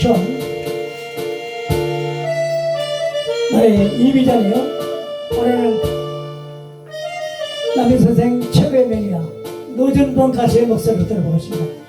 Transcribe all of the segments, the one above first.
존 나의 이비잖아요. 오늘은 남인 선생 최고의 명이야. 노준범 가수의 목소리 들어보겠습니다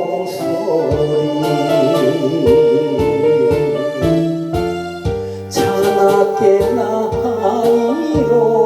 종소리. 자나깨나 하이로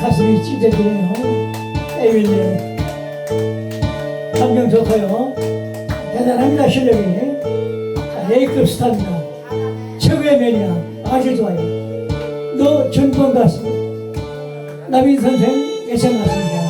가슴이 찢어지네요. 에밀리아 감정 좋고요. 대단합니다 실력이. 자, A급 스타입니다. 최고의 면이야 아주 좋아요. 노준범 가수 남인 선생 예찬 같습니다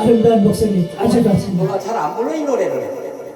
아름다운 목소리 아주 좋습니다. 누가 잘 안 불러 이 노래를